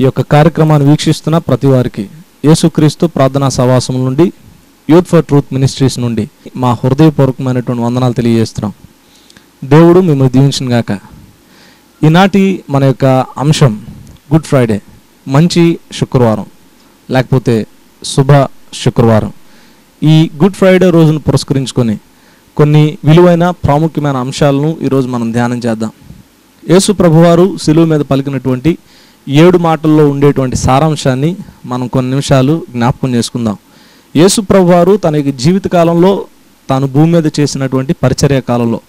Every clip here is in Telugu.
ఈ యొక్క కార్యక్రమాన్ని వీక్షిస్తున్న ప్రతి వారికి యేసుక్రీస్తు ప్రార్థనా సవాసం నుండి యూత్ ఫర్ ట్రూత్ మినిస్ట్రీస్ నుండి మా హృదయపూర్వకమైనటువంటి వందనాలు తెలియజేస్తున్నాం. దేవుడు మిమ్మల్ని దీవించిన గాక. ఈనాటి మన యొక్క అంశం గుడ్ ఫ్రైడే మంచి శుక్రవారం లేకపోతే శుభ శుక్రవారం. ఈ గుడ్ ఫ్రైడే రోజును పురస్కరించుకొని కొన్ని విలువైన ప్రాముఖ్యమైన అంశాలను ఈరోజు మనం ధ్యానం చేద్దాం. యేసు ప్రభువారు శిలువ మీద పలికినటువంటి ఏడు మాటల్లో ఉండేటువంటి సారాంశాన్ని మనం కొన్ని నిమిషాలు జ్ఞాపకం చేసుకుందాం. యేసు ప్రభువారు తన జీవితకాలంలో తాను భూమి మీద చేసినటువంటి పరిచర్య కాలంలో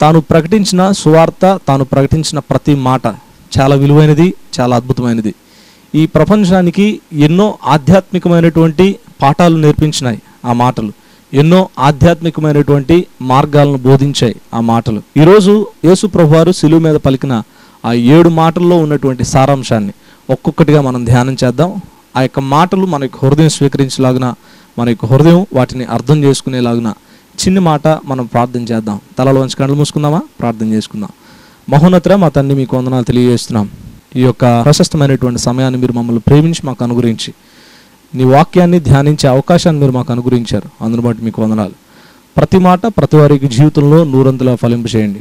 తాను ప్రకటించిన సువార్త తాను ప్రకటించిన ప్రతి మాట చాలా విలువైనది చాలా అద్భుతమైనది. ఈ ప్రపంచానికి ఎన్నో ఆధ్యాత్మికమైనటువంటి పాఠాలు నేర్పించినాయి ఆ మాటలు. ఎన్నో ఆధ్యాత్మికమైనటువంటి మార్గాలను బోధించాయి ఆ మాటలు. ఈరోజు యేసు ప్రభువారు సిలువు మీద పలికిన ఆ ఏడు మాటల్లో ఉన్నటువంటి సారాంశాన్ని ఒక్కొక్కటిగా మనం ధ్యానం చేద్దాం. ఆ యొక్క మాటలు మన యొక్క హృదయం స్వీకరించేలాగున మన యొక్క హృదయం వాటిని అర్థం చేసుకునేలాగిన చిన్న మాట మనం ప్రార్థన చేద్దాం. తలలో వంచి కళ్ళు మూసుకుందామా? ప్రార్థన చేసుకుందాం. మహోన్నతర మా తండ్రి మీకు వందనాలు తెలియజేస్తున్నాం. ఈ యొక్క ప్రశస్తమైనటువంటి సమయాన్ని మీరు మమ్మల్ని ప్రేమించి మాకు అనుగురించి నీ వాక్యాన్ని ధ్యానించే అవకాశాన్ని మీరు మాకు అనుగురించారు అందును బట్టి మీకు వందనాలు. ప్రతి మాట ప్రతి వారికి జీవితంలో నూరంతులా ఫలింపు చేయండి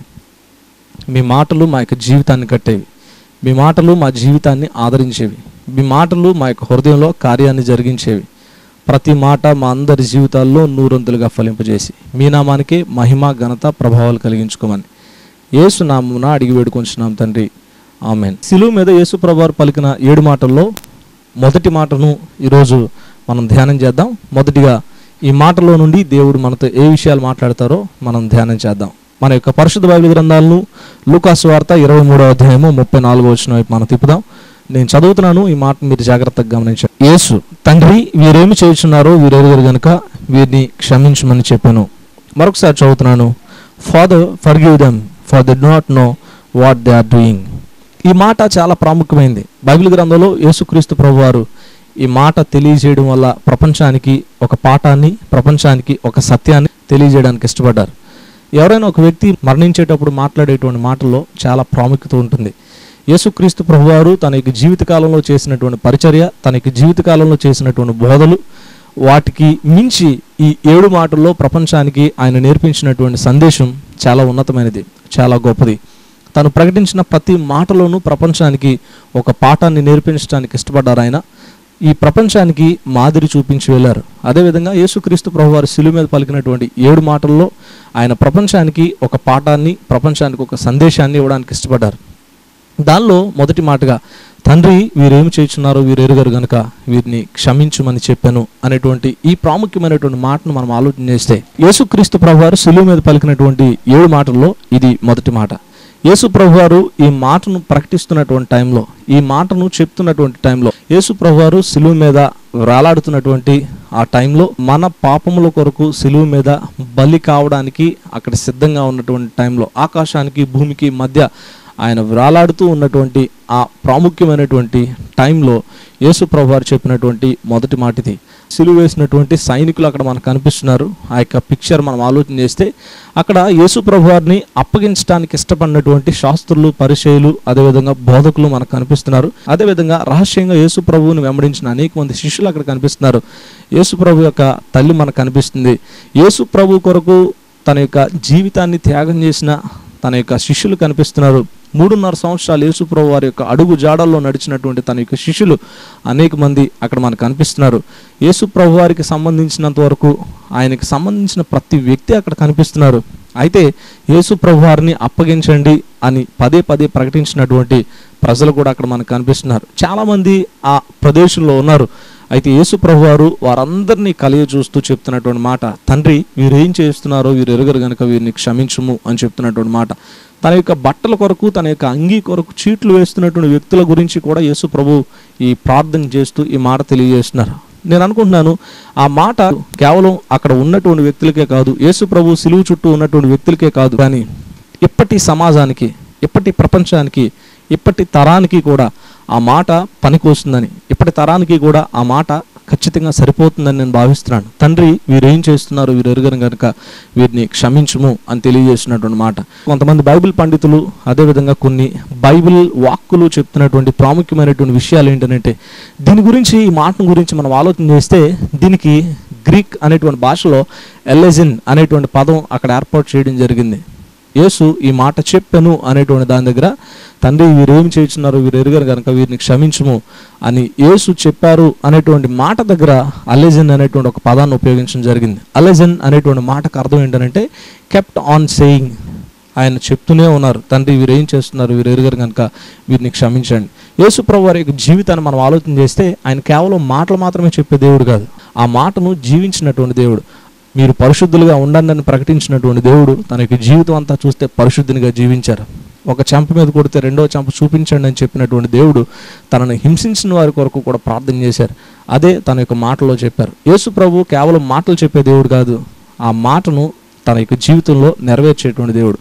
మీ మాటలు మా యొక్క జీవితాన్ని కట్టేవి. మీ మాటలు మా జీవితాన్ని ఆదరించేవి. మీ మాటలు మా యొక్క హృదయంలో కార్యాన్ని జరిగించేవి. ప్రతి మాట మా అందరి జీవితాల్లో నూరంతులుగా ఫలింపజేసి మీ నామానికి మహిమ ఘనత ప్రభావాలు కలిగించుకోమని. యేసు నామున అడిగి వేడుకొంచున్నాం తండ్రి. ఆమెన్. శిలువు మీద యేసు ప్రభావారు పలికిన ఏడు మాటల్లో మొదటి మాటను ఈరోజు మనం ధ్యానం చేద్దాం. మొదటిగా ఈ మాటలో నుండి దేవుడు మనతో ఏ విషయాలు మాట్లాడతారో మనం ధ్యానం చేద్దాం. మన యొక్క పరిశుద్ధ బైబిల్ గ్రంథాలను లూకాసు వార్త ఇరవై మూడో అధ్యాయము ముప్పై నాలుగో వచ్చిన వైపు మనం తిప్పుదాం. నేను చదువుతున్నాను ఈ మాట మీరు జాగ్రత్తగా గమనించారు యేసు తండ్రి వీరేమి చేయుచున్నారో వీరెరుగరు గనుక వీరిని క్షమించమని చెప్పాను. మరొకసారి చదువుతున్నాను. Father forgive them for the not know what they are doing ఈ మాట చాలా ప్రాముఖ్యమైంది. బైబిల్ గ్రంథంలో యేసుక్రీస్తు ప్రభువారు ఈ మాట తెలియజేయడం వల్ల ప్రపంచానికి ఒక పాఠాన్ని ప్రపంచానికి ఒక సత్యాన్ని తెలియజేయడానికి ఇష్టపడ్డారు. ఎవరైనా ఒక వ్యక్తి మరణించేటప్పుడు మాట్లాడేటువంటి మాటల్లో చాలా ప్రాముఖ్యత ఉంటుంది. యేసుక్రీస్తు ప్రభువారు తన యొక్క జీవితకాలంలో చేసినటువంటి పరిచర్య తన యొక్క జీవితకాలంలో చేసినటువంటి బోధలు వాటికి మించి ఈ ఏడు మాటల్లో ప్రపంచానికి ఆయన నేర్పించినటువంటి సందేశం చాలా ఉన్నతమైనది చాలా గొప్పది. తను ప్రకటించిన ప్రతి మాటలోనూ ప్రపంచానికి ఒక పాఠాన్ని నేర్పించడానికి ఇష్టపడ్డారు ఆయన. ఈ ప్రపంచానికి మాదిరి చూపించి వెళ్ళారు. అదేవిధంగా యేసుక్రీస్తు ప్రభువారు శిలువ మీద పలికినటువంటి ఏడు మాటల్లో ఆయన ప్రపంచానికి ఒక పాఠాన్ని ప్రపంచానికి ఒక సందేశాన్ని ఇవ్వడానికి ఇష్టపడ్డారు. దానిలో మొదటి మాటగా తండ్రి వీరేమి చేస్తున్నారో వీరు గనుక వీరిని క్షమించుమని చెప్పాను అనేటువంటి ఈ ప్రాముఖ్యమైనటువంటి మాటను మనం ఆలోచన చేస్తే యేసుక్రీస్తు ప్రభువారు సులువు మీద పలికినటువంటి ఏడు మాటల్లో ఇది మొదటి మాట. యేసు ప్రభువారు ఈ మాటను ప్రకటిస్తున్నటువంటి టైంలో ఈ మాటను చెప్తున్నటువంటి టైంలో యేసు ప్రభువారు సిలువ మీద వేలాడుతున్నటువంటి ఆ టైంలో మన పాపముల కొరకు సిలువు మీద బలి కావడానికి అక్కడ సిద్ధంగా ఉన్నటువంటి టైంలో ఆకాశానికి భూమికి మధ్య ఆయన వ్రాలాడుతూ ఉన్నటువంటి ఆ ప్రాముఖ్యమైనటువంటి టైంలో యేసు ప్రభువారు చెప్పినటువంటి మొదటి మాటిది. సిలువ వేసినటువంటి సైనికులు అక్కడ మనకు కనిపిస్తున్నారు. ఆ యొక్క పిక్చర్ మనం ఆలోచన చేస్తే అక్కడ యేసు ప్రభువారిని అప్పగించడానికి ఇష్టపడినటువంటి శాస్త్రులు పరిచయులు అదేవిధంగా బోధకులు మనకు కనిపిస్తున్నారు. అదేవిధంగా రహస్యంగా యేసు ప్రభువుని వెంబడించిన అనేక మంది శిష్యులు అక్కడ కనిపిస్తున్నారు. యేసు ప్రభు యొక్క తల్లి మనకు కనిపిస్తుంది. యేసు ప్రభు కొరకు తన యొక్క జీవితాన్ని త్యాగం చేసిన తన యొక్క శిష్యులు కనిపిస్తున్నారు. మూడున్నర సంవత్సరాలు యేసుప్రభు వారి యొక్క అడుగు జాడల్లో నడిచినటువంటి తన యొక్క శిష్యులు అనేక మంది అక్కడ మనకు కనిపిస్తున్నారు. యేసుప్రభు వారికి సంబంధించినంత వరకు ఆయనకి సంబంధించిన ప్రతి వ్యక్తి అక్కడ కనిపిస్తున్నారు. అయితే యేసు ప్రభు వారిని అప్పగించండి అని పదే పదే ప్రకటించినటువంటి ప్రజలు కూడా అక్కడ మనకు కనిపిస్తున్నారు. చాలామంది ఆ ప్రదేశంలో ఉన్నారు. అయితే యేసు ప్రభు వారు వారందరినీ కలియ చూస్తూ చెప్తున్నటువంటి మాట తండ్రి వీరేం చేస్తున్నారో వీరు ఎరుగరు కనుక వీరిని క్షమించుము అని చెప్తున్నటువంటి మాట. తన యొక్క బట్టల కొరకు తన యొక్క అంగీ కొరకు చీట్లు వేస్తున్నటువంటి వ్యక్తుల గురించి కూడా యేసు ప్రభు ఈ ప్రార్థన చేస్తూ ఈ మాట తెలియజేస్తున్నారు. నేను అనుకుంటున్నాను ఆ మాట కేవలం అక్కడ ఉన్నటువంటి వ్యక్తులకే కాదు యేసు ప్రభు సిలువు చుట్టూ ఉన్నటువంటి వ్యక్తులకే కాదు కానీ ఇప్పటి సమాజానికి ఇప్పటి ప్రపంచానికి ఇప్పటి తరానికి కూడా ఆ మాట పనికొస్తుందని. ఇప్పటి తరానికి కూడా ఆ మాట ఖచ్చితంగా సరిపోతుందని నేను భావిస్తున్నాను. తండ్రి వీరు ఏం చేస్తున్నారు వీరు ఎరుగను కనుక వీరిని క్షమించుము అని తెలియజేస్తున్నటువంటి మాట. కొంతమంది బైబిల్ పండితులు అదేవిధంగా కొన్ని బైబిల్ వాక్కులు చెప్తున్నటువంటి ప్రాముఖ్యమైనటువంటి విషయాలు ఏంటంటే దీని గురించి ఈ మాటను గురించి మనం ఆలోచన చేస్తే దీనికి గ్రీక్ అనేటువంటి భాషలో ఎల్లెజిన్ అనేటువంటి పదం అక్కడ ఏర్పాటు చేయడం జరిగింది. యేసు ఈ మాట చెప్పాను అనేటువంటి దాని దగ్గర తండ్రి వీరేం చేస్తున్నారు వీరు ఎరుగరు కనుక వీరిని క్షమించుము అని యేసు చెప్పారు అనేటువంటి మాట దగ్గర అలెజన్ అనేటువంటి ఒక పదాన్ని ఉపయోగించడం జరిగింది. అలెజన్ అనేటువంటి మాటకు అర్థం ఏంటంటే కెప్ట్ ఆన్ సేయింగ్ ఆయన చెప్తూనే ఉన్నారు తండ్రి వీరు ఏం చేస్తున్నారు? వీరు ఎరుగరు కనుక వీరిని క్షమించండి. యేసు ప్రభు వారి యొక్క జీవితాన్ని మనం ఆలోచన చేస్తే ఆయన కేవలం మాటలు మాత్రమే చెప్పే దేవుడు కాదు ఆ మాటను జీవించినటువంటి దేవుడు మీరు పరిశుద్ధులుగా ఉండండి అని ప్రకటించినటువంటి దేవుడు తన యొక్క జీవితం అంతా చూస్తే పరిశుద్ధినిగా జీవించారు. ఒక చెంప మీద కొడితే రెండో చెంప చూపించండి అని చెప్పినటువంటి దేవుడు తనను హింసించిన వారి కొరకు కూడా ప్రార్థన చేశారు. అదే తన యొక్క మాటలో చెప్పారు. యేసు ప్రభు కేవలం మాటలు చెప్పే దేవుడు కాదు ఆ మాటను తన యొక్క జీవితంలో నెరవేర్చేటువంటి దేవుడు.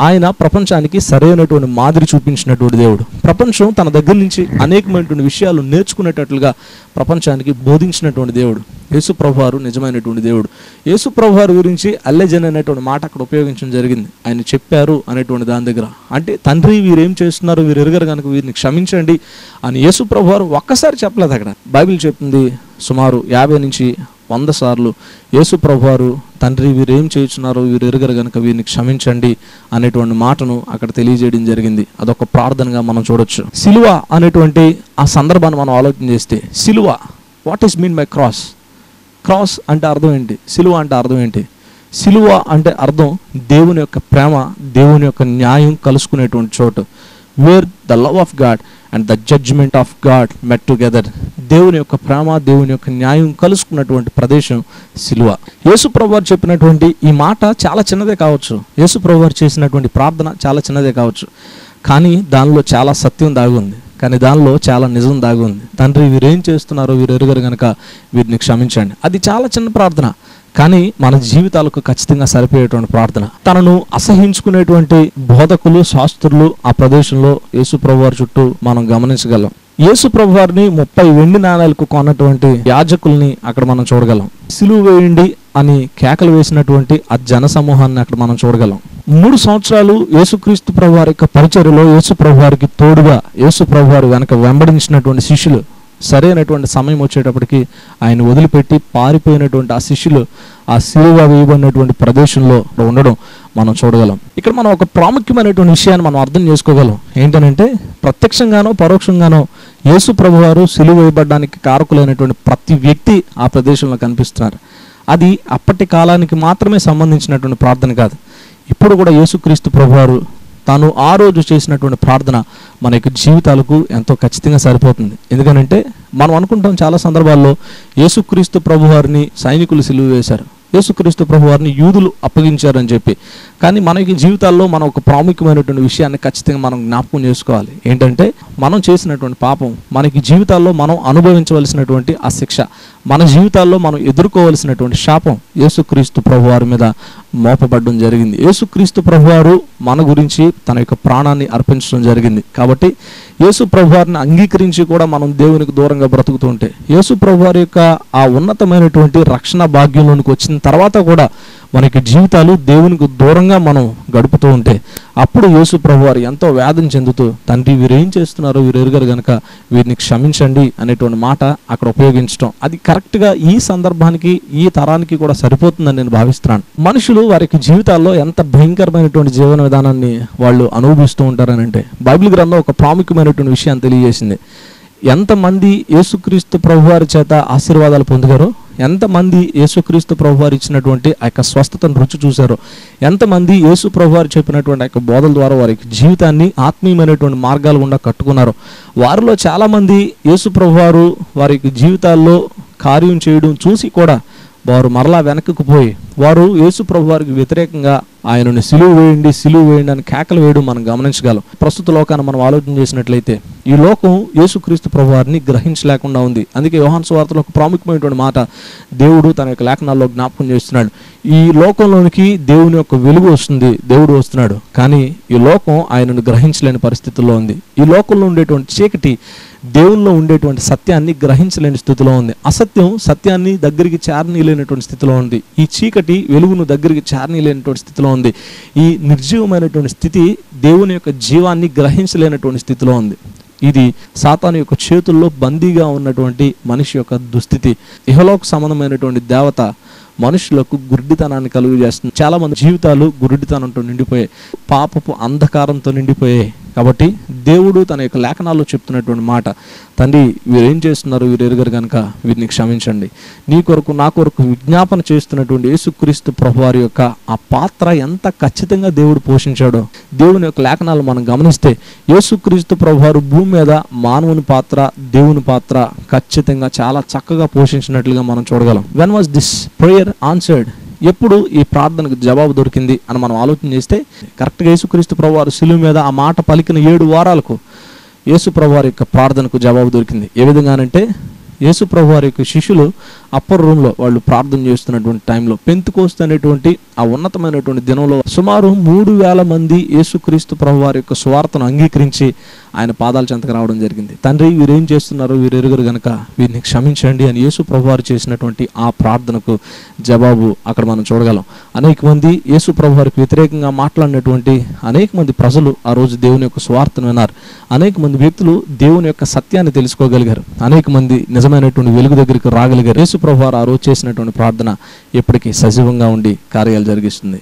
ఆయన ప్రపంచానికి సరైనటువంటి మాదిరి చూపించినటువంటి దేవుడు. ప్రపంచం తన దగ్గర నుంచి అనేకమైనటువంటి విషయాలు నేర్చుకునేటట్లుగా ప్రపంచానికి బోధించినటువంటి దేవుడు. యేసు ప్రభువారు నిజమైనటువంటి దేవుడు. యేసు ప్రభువారి గురించి అల్లెజన్ అనేటువంటి మాట అక్కడ ఉపయోగించడం జరిగింది. ఆయన చెప్పారు అనేటువంటి దాని దగ్గర. అంటే తండ్రి వీరేం చేస్తున్నారు వీరు ఎరగరు కనుక వీరిని క్షమించండి అని యేసు ప్రభువారు ఒక్కసారి చెప్పలేదు అక్కడ. బైబిల్ చెప్తుంది సుమారు యాభై నుంచి వంద సార్లు యేసు ప్రభువారు తండ్రి వీరేం చేస్తున్నారు వీరు ఎరగరు కనుక వీరిని క్షమించండి అనేటువంటి మాటను అక్కడ తెలియజేయడం జరిగింది. అదొక ప్రార్థనగా మనం చూడొచ్చు. సిలువ అనేటువంటి ఆ సందర్భాన్ని మనం ఆలోచన చేస్తే సిలువ what is mean by cross cross అంటే అర్థం ఏంటి? సిలువ అంటే అర్థం ఏంటి? సిలువ అంటే అర్థం దేవుని యొక్క ప్రేమ దేవుని యొక్క న్యాయం కలుసుకునేటువంటి చోటు. Where the love of God and the judgement of God met together దేవుని యొక్క ప్రేమ దేవుని యొక్క న్యాయం కలుసుకున్నటువంటి ప్రదేశం సిలువ. యేసుప్రభువారు చెప్పినటువంటి ఈ మాట చాలా చిన్నదే కావచ్చు. యేసు చేసినటువంటి ప్రార్థన చాలా చిన్నదే కావచ్చు. కానీ దానిలో చాలా సత్యం దాగి ఉంది. కానీ దానిలో చాలా నిజం దాగి ఉంది. తండ్రి వీరేం చేస్తున్నారో వీరు ఎరుగరు కనుక వీరిని క్షమించండి. అది చాలా చిన్న ప్రార్థన. కానీ మన జీవితాలకు ఖచ్చితంగా సరిపోయేటువంటి ప్రార్థన. తనను అసహించుకునేటువంటి బోధకులు శాస్త్రులు ఆ ప్రదేశంలో యేసు వారి చుట్టూ మనం గమనించగలం. యేసు ప్రభువారిని ముప్పై వెండి నాణాలకు కొన్నటువంటి యాజకుల్ని అక్కడ మనం చూడగలం. సిలువ వేయండి అని కేకలు వేసినటువంటి ఆ జన సమూహాన్ని అక్కడ మనం చూడగలం. మూడు సంవత్సరాలు యేసుక్రీస్తు ప్రభువారి యొక్క పరిచర్యలో యేసు ప్రభువారికి తోడుగా యేసు ప్రభువారు వెనక వెంబడించినటువంటి శిష్యులు సరైనటువంటి సమయం వచ్చేటప్పటికి ఆయన వదిలిపెట్టి పారిపోయినటువంటి ఆ శిష్యులు ఆ సిలువ వేయబడినటువంటి ప్రదేశంలో ఉండడం మనం చూడగలం. ఇక్కడ మనం ఒక ప్రాముఖ్యమైనటువంటి విషయాన్ని మనం అర్థం చేసుకోగలం. ఏంటనంటే ప్రత్యక్షంగానో పరోక్షంగానో యేసు ప్రభువారు సిలువ వేయబడడానికి కారకులైనటువంటి ప్రతి వ్యక్తి ఆ ప్రదేశంలో కనిపిస్తున్నారు. అది అప్పటి కాలానికి మాత్రమే సంబంధించినటువంటి ప్రార్థన కాదు. ఇప్పుడు కూడా యేసుక్రీస్తు ప్రభువారు తాను ఆ రోజు చేసినటువంటి ప్రార్థన మన యొక్క జీవితాలకు ఎంతో ఖచ్చితంగా సరిపోతుంది. ఎందుకనంటే మనం అనుకుంటాం చాలా సందర్భాల్లో యేసుక్రీస్తు ప్రభువారిని సైనికులు సిలువ వేశారు. యేసుక్రీస్తు ప్రభువారిని యూదులు అప్పగించారని చెప్పి. కానీ మన యొక్క జీవితాల్లో మనం ఒక ప్రాముఖ్యమైనటువంటి విషయాన్ని ఖచ్చితంగా మనం జ్ఞాపకం చేసుకోవాలి. ఏంటంటే మనం చేసినటువంటి పాపం మనకి జీవితాల్లో మనం అనుభవించవలసినటువంటి ఆ శిక్ష మన జీవితాల్లో మనం ఎదుర్కోవలసినటువంటి శాపం యేసుక్రీస్తు ప్రభువారి మీద మోపబడడం జరిగింది. యేసుక్రీస్తు ప్రభువారు మన గురించి తన యొక్క ప్రాణాన్ని అర్పించడం జరిగింది. కాబట్టి యేసు ప్రభువారిని అంగీకరించి కూడా మనం దేవునికి దూరంగా బ్రతుకుతుంటే యేసు ప్రభువారి యొక్క ఆ ఉన్నతమైనటువంటి రక్షణ భాగ్యంలోనికి వచ్చిన తర్వాత కూడా మనకి జీవితాలు దేవునికి దూరంగా మనం గడుపుతూ ఉంటే అప్పుడు యేసు ప్రభువారు ఎంతో వేదన చెందుతూ తండ్రి వీరేం చేస్తున్నారో? వీరు కనుక వీరిని క్షమించండి అనేటువంటి మాట అక్కడ ఉపయోగించడం అది కరెక్ట్గా ఈ సందర్భానికి ఈ తరానికి కూడా సరిపోతుందని నేను భావిస్తున్నాను. మనుషులు వారికి జీవితాల్లో ఎంత భయంకరమైనటువంటి జీవన విధానాన్ని వాళ్ళు అనుభవిస్తూ ఉంటారని అంటే బైబిల్ గ్రంథం ఒక ప్రాముఖ్యమైనటువంటి విషయాన్ని తెలియజేసింది. ఎంతమంది యేసుక్రీస్తు ప్రభువారి చేత ఆశీర్వాదాలు పొందుగారో ఎంతమంది యేసుక్రీస్తు ప్రభువారు ఇచ్చినటువంటి ఆ యొక్క స్వస్థతను రుచి చూశారో ఎంతమంది యేసు ప్రభువారు చెప్పినటువంటి ఆ యొక్క బోధల ద్వారా వారి జీవితాన్ని ఆత్మీయమైనటువంటి మార్గాలు గుండా కట్టుకున్నారో వారిలో చాలామంది యేసు ప్రభువారు వారి జీవితాల్లో కార్యం చేయడం చూసి కూడా వారు మరలా వెనక్కు పోయి వారు యేసు ప్రభు వారికి వ్యతిరేకంగా ఆయనను సిలువు వేయండి సిలువు వేయండి అని కేకలు వేయడం మనం గమనించగలం. ప్రస్తుత లోకాన్ని మనం ఆలోచన చేసినట్లయితే ఈ లోకం యేసుక్రీస్తు ప్రభువారిని గ్రహించలేకుండా ఉంది. అందుకే యోహాన్ స్వార్థలో ఒక ప్రాముఖ్యమైనటువంటి మాట దేవుడు తన యొక్క లేఖనాల్లో జ్ఞాపకం చేస్తున్నాడు. ఈ లోకంలోనికి దేవుని యొక్క వెలుగు వస్తుంది దేవుడు వస్తున్నాడు. కానీ ఈ లోకం ఆయనను గ్రహించలేని పరిస్థితుల్లో ఉంది. ఈ లోకంలో ఉండేటువంటి చీకటి దేవుల్లో ఉండేటువంటి సత్యాన్ని గ్రహించలేని స్థితిలో ఉంది. అసత్యం సత్యాన్ని దగ్గరికి చేరనీయలేనటువంటి స్థితిలో ఉంది. ఈ చీకటి వెలుగును దగ్గరికి చేరనీయలేనటువంటి స్థితిలో ఉంది. ఈ నిర్జీవమైనటువంటి స్థితి దేవుని యొక్క జీవాన్ని గ్రహించలేనటువంటి స్థితిలో ఉంది. ఇది సాతాను యొక్క చేతుల్లో బందీగా ఉన్నటువంటి మనిషి యొక్క దుస్థితి. ఇహలోక సంబంధమైనటువంటి దేవత మనుషులకు గుర్డితనాన్ని కలుగు చేస్తుంది చాలా మంది జీవితాలు గుడ్డితనంతో నిండిపోయాయి. పాపపు అంధకారంతో నిండిపోయాయి. కాబట్టి దేవుడు తన యొక్క లేఖనాల్లో చెప్తున్నటువంటి మాట తండ్రి వీరేం చేస్తున్నారు? వీరు ఎరుగరు కనుక వీరిని క్షమించండి. నీ కొరకు నా కొరకు విజ్ఞాపన చేస్తున్నటువంటి యేసుక్రీస్తు ప్రభువారి యొక్క ఆ పాత్ర ఎంత ఖచ్చితంగా దేవుడు పోషించాడో దేవుని యొక్క లేఖనాలు మనం గమనిస్తే యేసుక్రీస్తు ప్రభువారు భూమి మీద మానవుని పాత్ర దేవుని పాత్ర ఖచ్చితంగా చాలా చక్కగా పోషించినట్లుగా మనం చూడగలం. When was this prayer answered ఎప్పుడు ఈ ప్రార్థనకు జవాబు దొరికింది అని మనం ఆలోచన చేస్తే కరెక్ట్గా యేసుక్రీస్తు ప్రభువారు శిలువ మీద ఆ మాట పలికిన ఏడు వారాలకు యేసు ప్రభువారి యొక్క ప్రార్థనకు జవాబు దొరికింది. ఏ విధంగానంటే యేసు ప్రభువారి యొక్క శిష్యులు అప్పర్ రూమ్లో వాళ్ళు ప్రార్థన చేస్తున్నటువంటి టైంలో పెంతుకోస్తు అనేటువంటి ఆ ఉన్నతమైనటువంటి దినంలో సుమారు మూడు వేల మంది యేసుక్రీస్తు ప్రభువారి యొక్క స్వార్థను అంగీకరించి ఆయన పాదాల చెంతకు రావడం జరిగింది. తండ్రి వీరేం చేస్తున్నారు వీరెరుగురు గనక వీరిని క్షమించండి అని యేసు ప్రభువారు చేసినటువంటి ఆ ప్రార్థనకు జవాబు అక్కడ మనం చూడగలం. అనేక మంది యేసు ప్రభువారికి వ్యతిరేకంగా మాట్లాడినటువంటి అనేక మంది ప్రజలు ఆ రోజు దేవుని యొక్క స్వార్థను విన్నారు. అనేక మంది వ్యక్తులు దేవుని యొక్క సత్యాన్ని తెలుసుకోగలిగారు. అనేక మంది నిజమైనటువంటి వెలుగు దగ్గరికి రాగలిగారు. యేసు ప్రభువారు ఆ రోజు చేసినటువంటి ప్రార్థన ఎప్పటికీ సజీవంగా ఉండి కార్యాలు జరిగిస్తుంది.